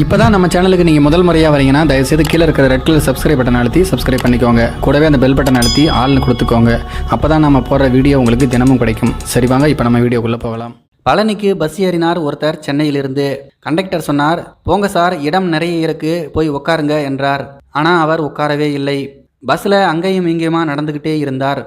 இப்போ தான் நம்ம சேனலுக்கு நீங்கள் முதல் முறையாக வரீங்கன்னா தயவுசெய்து கீழே இருக்கிற ரெட் கலர் சப்ஸ்கிரைப் பட்டன் அழுத்தி சப்ஸ்கிரைப் பண்ணிக்கோங்க. கூடவே அந்த பெல் பட்டன் அழுத்தி ஆள்னு கொடுத்துக்கோங்க. அப்போ தான் நம்ம போடுற வீடியோ உங்களுக்கு தினமும் கிடைக்கும். சரி வாங்க இப்போ நம்ம வீடியோக்குள்ளே போகலாம். பழனிக்கு பஸ் ஏறினார் ஒருத்தர் சென்னையிலிருந்து. கண்டக்டர் சொன்னார் போங்க சார் இடம் நிறைய இருக்கு போய் உட்காருங்க என்றார். ஆனால் அவர் உட்காரவே இல்லை. பஸ்ஸில் அங்கேயும் இங்கேயுமா நடந்துக்கிட்டே இருந்தார்.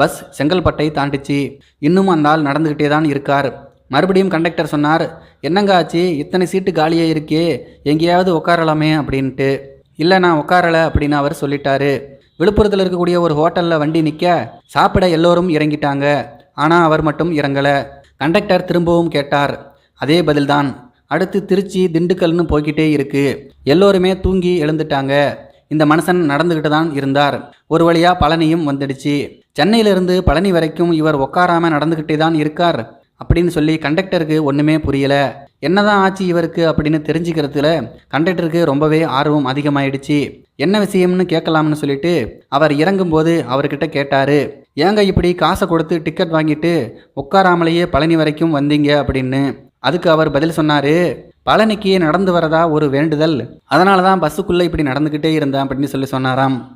பஸ் செங்கல்பட்டை தாண்டிச்சு. இன்னும் அந்த ஆள் நடந்துக்கிட்டே தான் இருக்கார். மறுபடியும் கண்டக்டர் சொன்னார் என்னங்க ஆச்சு? இத்தனை சீட்டு காலியே இருக்கே. எங்கேயாவது உட்காரலாமே அப்படின்ட்டு. இல்லை நான் உட்காரலை அப்படின்னு அவர் சொல்லிட்டாரு. விழுப்புரத்தில் இருக்கக்கூடிய ஒரு ஹோட்டலில் வண்டி நிற்க சாப்பிட எல்லோரும் இறங்கிட்டாங்க. ஆனால் அவர் மட்டும் இறங்கலை. கண்டக்டர் திரும்பவும் கேட்டார். அதே பதில்தான். அடுத்து திருச்சி திண்டுக்கல்னு போய்கிட்டே இருக்கு. எல்லோருமே தூங்கி எழுந்துட்டாங்க. இந்த மனுஷன் நடந்துக்கிட்டு தான் இருந்தார். ஒரு வழியாக பழனியும் வந்துடுச்சு. சென்னையிலிருந்து பழனி வரைக்கும் இவர் உட்காராம நடந்துக்கிட்டே தான் இருக்கார். அப்படின்னு சொல்லி கண்டக்டருக்கு ஒன்றுமே புரியலை. என்னதான் ஆச்சு இவருக்கு அப்படின்னு தெரிஞ்சுக்கிறதுல கண்டக்டருக்கு ரொம்பவே ஆர்வம் அதிகமாயிடுச்சு. என்ன விஷயம்னு கேட்கலாம்னு சொல்லிட்டு அவர் இறங்கும்போது அவர்கிட்ட கேட்டார் ஏங்க இப்படி காசை கொடுத்து டிக்கெட் வாங்கிட்டு உட்காராமலேயே பழனி வரைக்கும் வந்தீங்க? அப்படின்னு. அதுக்கு அவர் பதில் சொன்னார் பழனிக்கு நடந்து வரதா ஒரு வேண்டுதல். அதனால தான் பஸ்ஸுக்குள்ளே இப்படி நடந்துக்கிட்டே இருந்தேன் அப்படின்னு சொல்லி சொன்னாராம்.